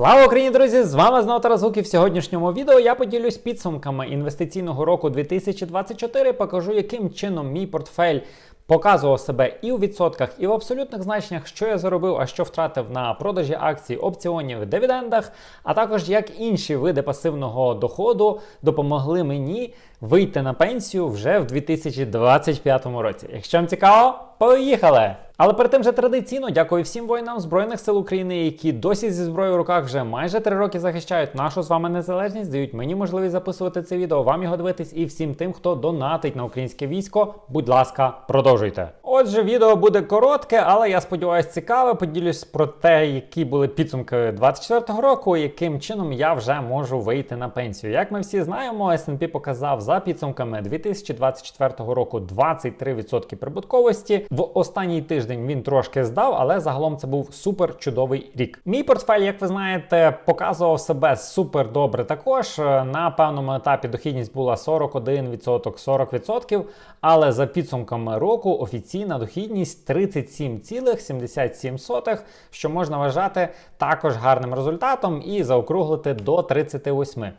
Слава Україні, друзі! З вами знову Тарас Гук і В сьогоднішньому відео я поділюсь підсумками інвестиційного року 2024. Покажу, яким чином мій портфель показував себе і у відсотках, і в абсолютних значеннях, що я заробив, а що втратив на продажі акцій, опціонів, дивідендах, а також як інші види пасивного доходу допомогли мені вийти на пенсію вже в 2025 році. Якщо вам цікаво, поїхали! Але перед тим же традиційно дякую всім воїнам Збройних сил України, які досі зі зброєю в руках вже майже три роки захищають нашу з вами незалежність, дають мені можливість записувати це відео, вам його дивитись, і всім тим, хто донатить на українське військо. Будь ласка, продовжуйте. Отже, відео буде коротке, але я сподіваюся, цікаве. Поділюсь про те, які були підсумки 24-го року, яким чином я вже можу вийти на пенсію. Як ми всі знаємо, S&P показав за підсумками 2024 року 23% прибутковості. В останній тиждень він трошки здав, але загалом це був супер чудовий рік. Мій портфель, як ви знаєте, показував себе супер добре. Також на певному етапі дохідність була 41%, 40%, але за підсумками року офіційна дохідність 37,77%, що можна вважати також гарним результатом і заокруглити до 38%.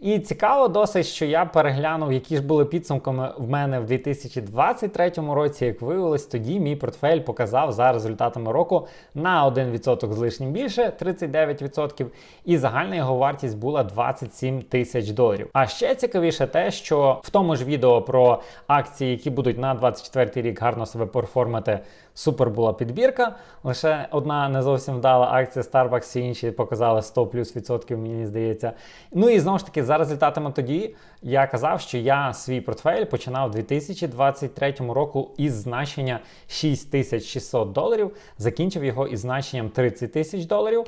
І цікаво досить, що я переглянув, які ж були підсумками в мене в 2023 році. Як виявилось, тоді мій портфель показав за результатами року на 1% з лишнім більше 39%, і загальна його вартість була 27 тисяч доларів. А ще цікавіше те, що в тому ж відео про акції, які будуть на 24 рік гарно себе перформати, супер була підбірка. Лише одна не зовсім вдала акція Starbucks, і інші показали 100 плюс відсотків, мені здається. Ну і знову ж таки, за результатами тоді я казав, що я свій портфель починав 2023 року із значення 6600 доларів, закінчив його із значенням 30 тисяч доларів.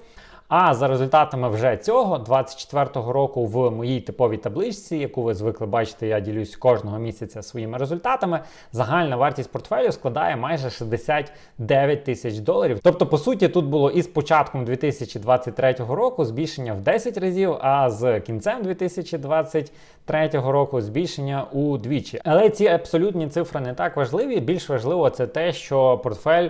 А за результатами вже цього 24-го року в моїй типовій табличці, яку ви звикли бачити, я ділюсь кожного місяця своїми результатами. Загальна вартість портфелю складає майже 69 тисяч доларів. Тобто, по суті, тут було із початком 2023 року збільшення в 10 разів, а з кінцем 2023 року збільшення удвічі. Але ці абсолютні цифри не так важливі. Більш важливо це те, що портфель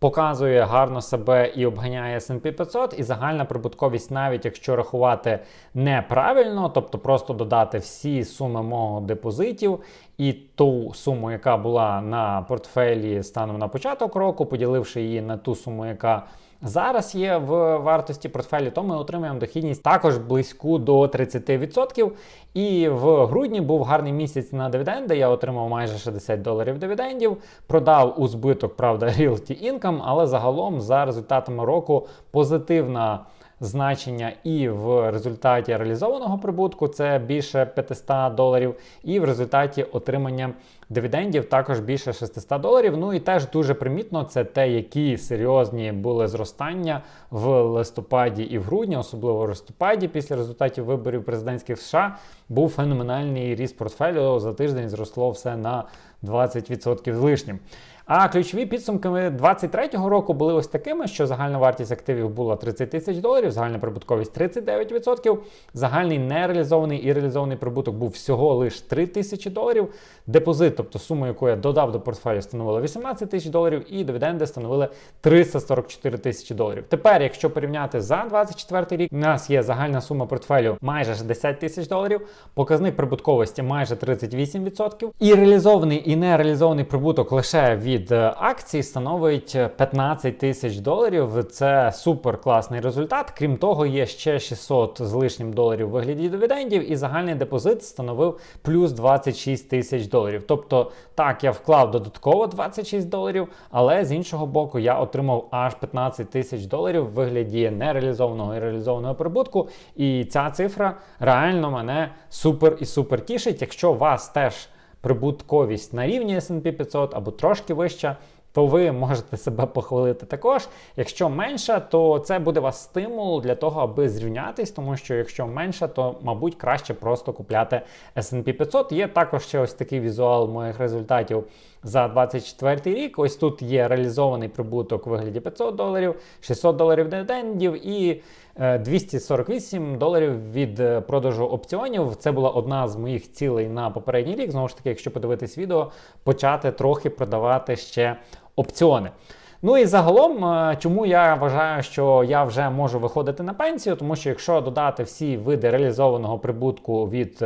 показує гарно себе і обганяє S&P 500, і загальна прибутковість, навіть якщо рахувати неправильно, тобто просто додати всі суми мого депозитів і ту суму, яка була на портфелі станом на початок року, поділивши її на ту суму, яка Зараз є в вартості портфелю, то ми отримуємо дохідність також близьку до 30%. І в грудні був гарний місяць на дивіденди. Я отримав майже 60 доларів дивідендів, продав у збиток, правда, Realty Income, але загалом за результатами року позитивна значення і в результаті реалізованого прибутку це більше 500 доларів, і в результаті отримання дивідендів також більше 600 доларів. Ну і теж дуже примітно це те, які серйозні були зростання в листопаді і в грудні, особливо в листопаді, після результатів виборів президентських США, був феноменальний ріст портфелю. За тиждень зросло все на 20% з лишнім. А ключові підсумки 2023 року були ось такими, що загальна вартість активів була 30 тисяч доларів, загальна прибутковість 39%, загальний нереалізований і реалізований прибуток був всього лише 3 тисячі доларів. Депозит, тобто суму, яку я додав до портфелю, становила 18 тисяч доларів, і дивіденди становили 344 тисячі доларів. Тепер, якщо порівняти за 2024 рік, у нас є загальна сума портфелю майже 60 тисяч доларів, показник прибутковості майже 38%, і реалізований і нереалізований прибуток лише від від акцій становить 15 тисяч доларів. Це супер класний результат. Крім того, є ще 600 з лишнім доларів у вигляді дивідендів, і загальний депозит становив плюс 26 тисяч доларів. Тобто, так, я вклав додатково 26 доларів, але з іншого боку, я отримав аж 15 тисяч доларів в вигляді нереалізованого і реалізованого прибутку. І ця цифра реально мене супер і супер тішить. Якщо вас теж прибутковість на рівні S&P 500 або трошки вища, то ви можете себе похвалити також. Якщо менша, то це буде вас стимул для того, аби зрівнятись, тому що якщо менше, то, мабуть, краще просто купляти S&P 500. Є також ще ось такий візуал моїх результатів за 24 рік. Ось тут є реалізований прибуток у вигляді 500 доларів, 600 доларів дивідендів і 248 е, доларів від е, продажу опціонів. Це була одна з моїх цілей на попередній рік. Знову ж таки, якщо подивитись відео, почати трохи продавати ще опціони. Ну і загалом, е, чому я вважаю, що я вже можу виходити на пенсію, тому що якщо додати всі види реалізованого прибутку від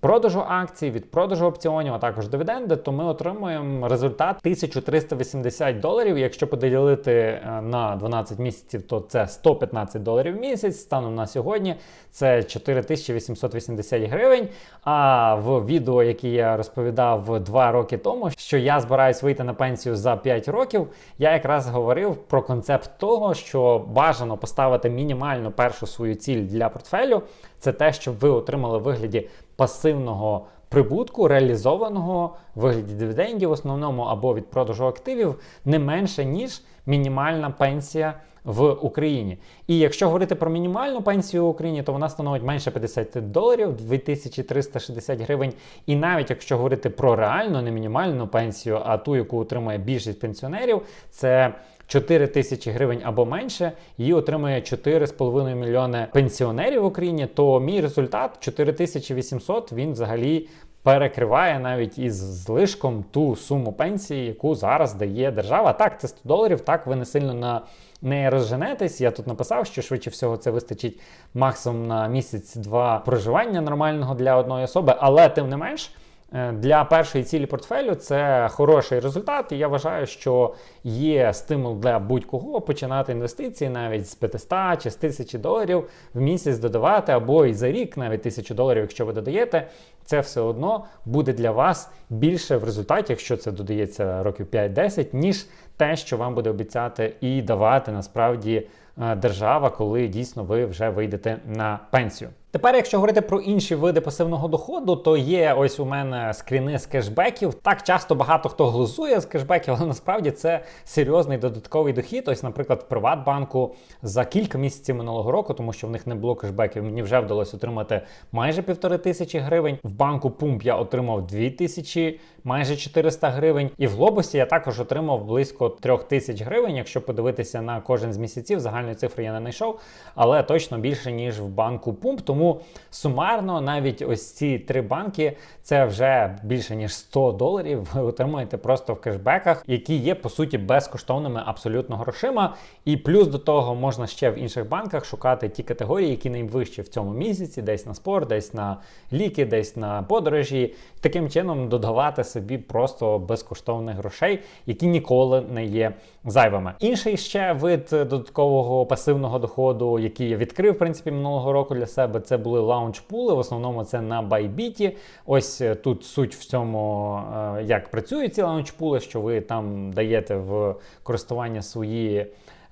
продажу акцій, від продажу опціонів, а також дивіденди, то ми отримуємо результат 1380 доларів. Якщо поділити е, на 12 місяців, то це 115 доларів в місяць. Станом на сьогодні це 4880 гривень. А в відео, яке я розповідав два роки тому, що я збираюсь вийти на пенсію за 5 років, я якраз говорив про концепт того, що бажано поставити мінімальну першу свою ціль для портфелю. Це те, щоб ви отримали вигляді пасивного прибутку, реалізованого в вигляді дивідендів, в основному або від продажу активів, не менше ніж мінімальна пенсія в Україні. І якщо говорити про мінімальну пенсію в Україні, то вона становить менше 50 доларів, 2360 гривень. І навіть якщо говорити про реальну, не мінімальну пенсію, а ту, яку отримує більшість пенсіонерів, це 4 тисячі гривень або менше, її отримує 4,5 мільйони пенсіонерів в Україні, то мій результат 4800, він взагалі перекриває навіть із злишком ту суму пенсії, яку зараз дає держава. Так, це 100 доларів, так ви не сильно на не розженетесь. Я тут написав, що швидше всього це вистачить максимум на місяць-два проживання нормального для одної особи, але тим не менш. Е, для першої цілі портфелю це хороший результат, і я вважаю, що є стимул для будь-кого починати інвестиції навіть з 500 чи з 1000 доларів в місяць додавати, або і за рік навіть 1000 доларів, якщо ви додаєте, це все одно буде для вас більше в результаті, якщо це додається років 5-10, ніж те, що вам буде обіцяти і давати насправді е, держава, коли дійсно ви вже вийдете на пенсію. Тепер, якщо говорити про інші види пасивного доходу, то є ось у мене скріни з кешбеків. Так часто багато хто глузує з кешбеків, але насправді це серйозний додатковий дохід. Ось, наприклад, в Приватбанку за кілька місяців минулого року, тому що в них не було кешбеків, мені вже вдалося отримати майже півтори тисячі гривень. В банку Пумп я отримав дві тисячі, майже 400 гривень. І в глобусі я також отримав близько трьох тисяч гривень. Якщо подивитися на кожен з місяців, загальної цифри я не знайшов, але точно більше ніж в банку Пумп. Тому тому сумарно навіть ось ці три банки це вже більше ніж 100 доларів. Ви отримуєте просто в кешбеках, які є по суті безкоштовними абсолютно грошима. І плюс до того можна ще в інших банках шукати ті категорії, які найвищі в цьому місяці, десь на спорт, десь на ліки, десь на подорожі. Таким чином додавати собі просто безкоштовних грошей, які ніколи не є зайвими. Інший ще вид додаткового пасивного доходу, який я відкрив в принципі минулого року для себе, це були лаунч-пули. В основному це на Bybit. Ось е, тут суть в цьому, е, як працюють ці лаунч-пули, що ви там даєте в користування свої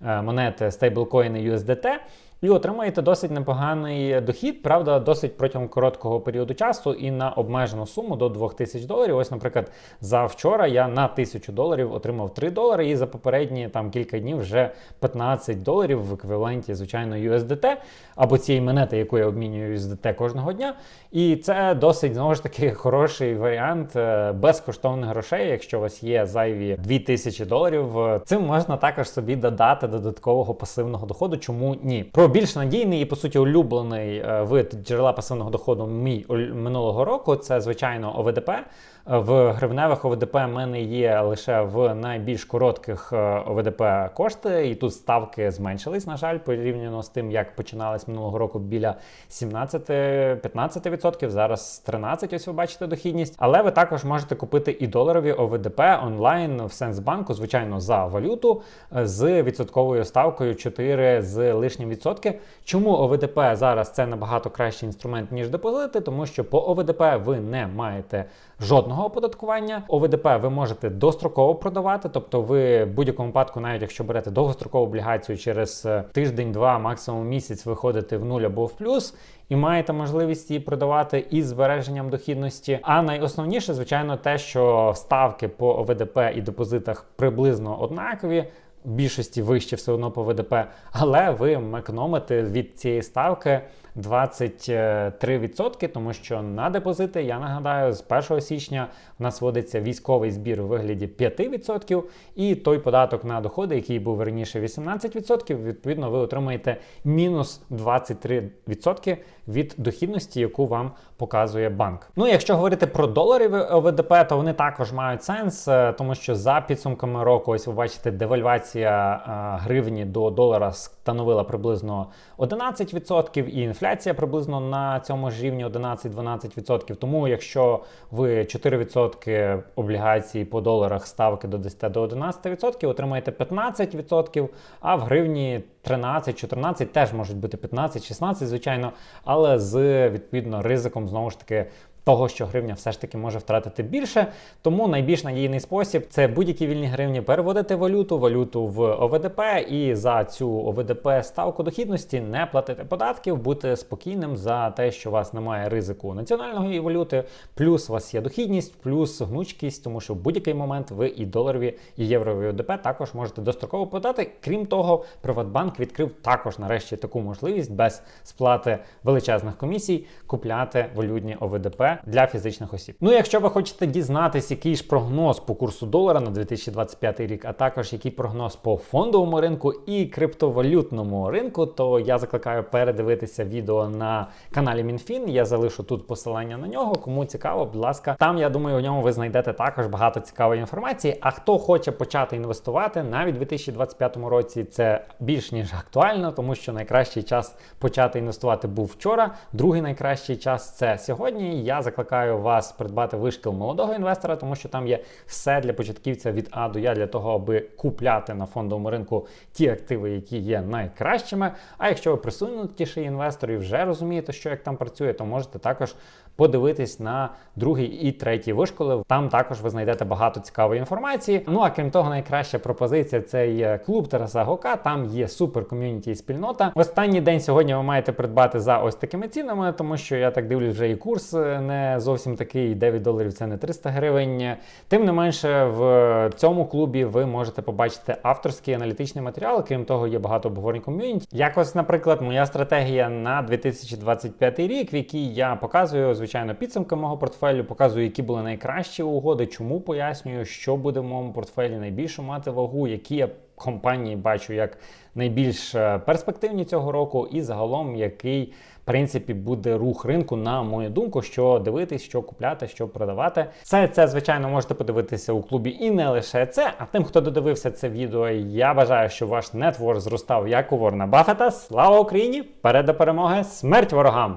е, монети стейблкоїни USDT і отримаєте досить непоганий дохід, правда, досить протягом короткого періоду часу і на обмежену суму до 2000 доларів. Ось, наприклад, за вчора я на 1000 доларів отримав 3 долари, і за попередні там кілька днів вже 15 доларів в еквіваленті, звичайно, USDT, або цієї монети, яку я обмінюю USDT кожного дня. І це досить знову ж таки хороший варіант е, безкоштовних грошей. Якщо у вас є зайві 2000 доларів, цим можна також собі додати додаткового пасивного доходу. Чому ні? Про більш надійний і по суті улюблений е, вид джерела пасивного доходу мій минулого року це звичайно ОВДП. В гривневих ОВДП в мене є лише в найбільш коротких е, ОВДП кошти, і тут ставки зменшились, на жаль, порівняно з тим, як починалось минулого року біля 17-15%, зараз 13%, ось ви бачите дохідність. Але ви також можете купити і доларові ОВДП онлайн в Сенсбанку, звичайно, за валюту е, з відсотковою ставкою 4 з лишнім відсотки. Чому ОВДП зараз це набагато кращий інструмент, ніж депозити? Тому що по ОВДП ви не маєте жодного оподаткування. ОВДП ви можете достроково продавати, тобто ви в будь-якому випадку, навіть якщо берете довгострокову облігацію через е, тиждень, два, максимум місяць, виходите в нуль або в плюс. І маєте можливість її продавати із збереженням дохідності. А найосновніше, звичайно, те, що ставки по ОВДП і депозитах приблизно однакові в більшості вище все одно по ВДП, але ви економите від цієї ставки 23%, тому що на депозити, я нагадаю, з 1 січня в нас вводиться військовий збір у вигляді 5%, і той податок на доходи, який був раніше 18%, відповідно, ви отримаєте мінус 23% від дохідності, яку вам показує банк. Ну, якщо говорити про долари ОВДП, то вони також мають сенс, е, тому що за підсумками року, ось ви бачите, девальвація е, гривні до долара становила приблизно 11%, і інфляція приблизно на цьому ж рівні 11-12%. Тому, якщо ви 4% облігацій по доларах ставки до 10 до 11%, отримаєте 15%, а в гривні 13-14 теж можуть бути 15-16, звичайно, але з відповідно ризиком знову ж таки. Того, що гривня все ж таки може втратити більше, тому найбільш надійний спосіб це будь-які вільні гривні переводити валюту, валюту в ОВДП і за цю ОВДП ставку дохідності не платити податків, бути спокійним за те, що у вас немає ризику національної валюти, плюс у вас є дохідність, плюс гнучкість, тому що в будь-який момент ви і доларові, і єврові ОВДП також можете достроково подати. Крім того, Приватбанк відкрив також нарешті таку можливість без сплати величезних комісій купляти валютні ОВДП для фізичних осіб. Ну, якщо ви хочете дізнатись, який ж прогноз по курсу долара на 2025 рік, а також який прогноз по фондовому ринку і криптовалютному ринку, то я закликаю передивитися відео на каналі МінФін. Я залишу тут посилання на нього. Кому цікаво, будь ласка, там я думаю, у ньому ви знайдете також багато цікавої інформації. А хто хоче почати інвестувати навіть у 2025 році, це більш ніж актуально, тому що найкращий час почати інвестувати був вчора. Другий найкращий час це сьогодні. Я закликаю вас придбати вишкіл молодого інвестора, тому що там є все для початківця від А до Я для того, аби купляти на фондовому ринку ті активи, які є найкращими. А якщо ви присунутіший інвестор і вже розумієте, що як там працює, то можете також подивитись на другий і третій вишколи. Там також ви знайдете багато цікавої інформації. Ну а крім того, найкраща пропозиція це є клуб Тараса Гока. Там є супер ком'юніті і спільнота. В останній день сьогодні ви маєте придбати за ось такими цінами, тому що я так дивлюсь, вже і курс не зовсім такий 9 доларів. Це не 300 гривень. Тим не менше, в цьому клубі ви можете побачити авторський аналітичний матеріал. Крім того, є багато обговорень ком'юніті. Якось, наприклад, моя стратегія на 2025 рік, в якій я показую звичайно підсумки мого портфелю, показую, які були найкращі угоди, чому пояснюю, що буде в моєму портфелі найбільшу мати вагу, які я компанії бачу як найбільш е, перспективні цього року, і загалом який. В принципі, буде рух ринку, на мою думку, що дивитись, що купляти, що продавати. Все це, звичайно, можете подивитися у клубі і не лише це. А тим, хто додивився це відео, я бажаю, щоб ваш нетвор зростав як у Ворна Баффета. Слава Україні! Перед до перемоги! Смерть ворогам!